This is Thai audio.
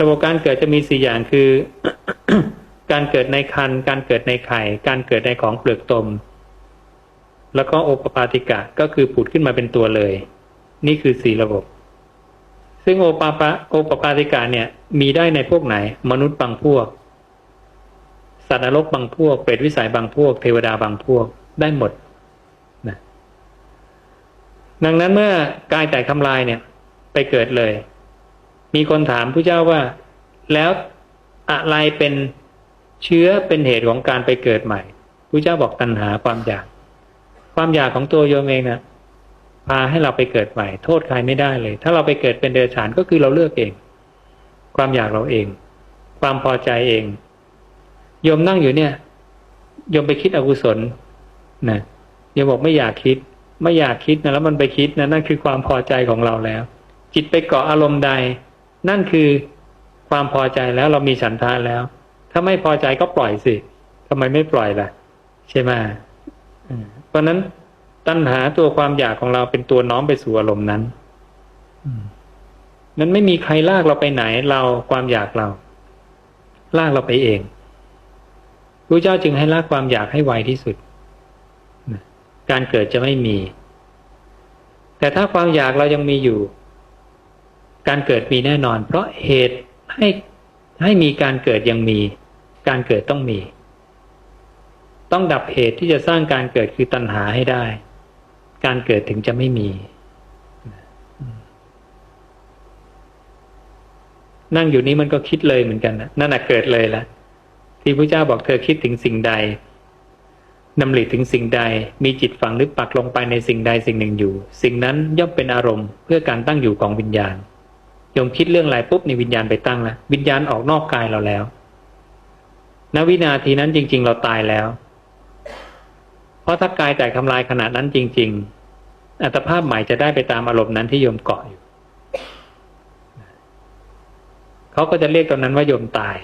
ระบบการเกิดจะมีสี่อย่างคือ การเกิดในคัน การเกิดในไข่ การเกิดในของเปลือกตม แล้วก็โอปปาติกะก็คือผุดขึ้นมาเป็นตัวเลย นี่คือสี่ระบบ ซึ่งโอปปะโอปปาติกะเนี่ย มีได้ในพวกไหน มนุษย์บางพวก สัตว์นรกบางพวก เปรตวิสัยบางพวก เทวดาบางพวก ได้หมดนะดังนั้นเมื่อกายแตกทำลายเนี่ย ไปเกิดเลย มีคนถามผู้เจ้าว่า แล้วอะไรเป็นเชื้อเป็นเหตุของการไปเกิดใหม่ผู้เจ้าบอกตัณหาความอยาก ความอยากของตัวโยมเองนะพาให้เราไปเกิดใหม่ โทษใครไม่ได้เลย ถ้าเราไปเกิดเป็นเดรัจฉานก็คือเราเลือกเอง ความอยากเราเอง ความพอใจเองโยมนั่งอยู่เนี่ยโยมไปคิดอกุศลนะโยมบอกไม่อยากคิด ไม่อยากคิดนะแล้วมันไปคิดนะนั่นคือความพอใจของเราแล้ว จิตไปเกาะอารมณ์ใด นั่นคือความพอใจแล้วเรามีฉันทาแล้ว ถ้าไม่พอใจก็ปล่อยสิทำไมไม่ปล่อยล่ะ ใช่ไหมเพราะนั้นตัณหาตัวความอยากของเราเป็นตัวน้อมไปสู่อารมณ์นั้นนั้นไม่มีใครลากเราไปไหนเราความอยากเรา ลากเราไปเองพระเจ้าจึงให้ลากความอยากให้ไวที่สุด การเกิดจะไม่มี แต่ถ้าความอยากเรายังมีอยู่ การเกิดมีแน่นอน เพราะเหตุให้ให้มีการเกิดยังมี การเกิดต้องมี ต้องดับเหตุที่จะสร้างการเกิดคือตัณหาให้ได้ การเกิดถึงจะไม่มี นั่งอยู่นี้มันก็คิดเลยเหมือนกันนะนั่นแหะเกิดเลยละที่พระเจ้าบอกเธอคิดถึงสิ่งใดนำหลีถึงสิ่งใด มีจิตฝังหรือปักลงไปในสิ่งใดสิ่งหนึ่งอยู่ สิ่งนั้นย่อมเป็นอารมณ์เพื่อการตั้งอยู่ของวิญญาณ โยมคิดเรื่องอะไรปุ๊บในวิญญาณไปตั้งแล้ววิญญาณออกนอกกายเราแล้วณวินาทีนั้นจริง ๆ เราตายแล้ว เพราะถ้ากายแตกทำลายขนาดนั้นจริง ๆ อัตภาพใหม่จะได้ไปตามอารมณ์นั้นที่โยมเกาะอยู่เขาก็จะเรียกตอนนั้นว่าโยมตาย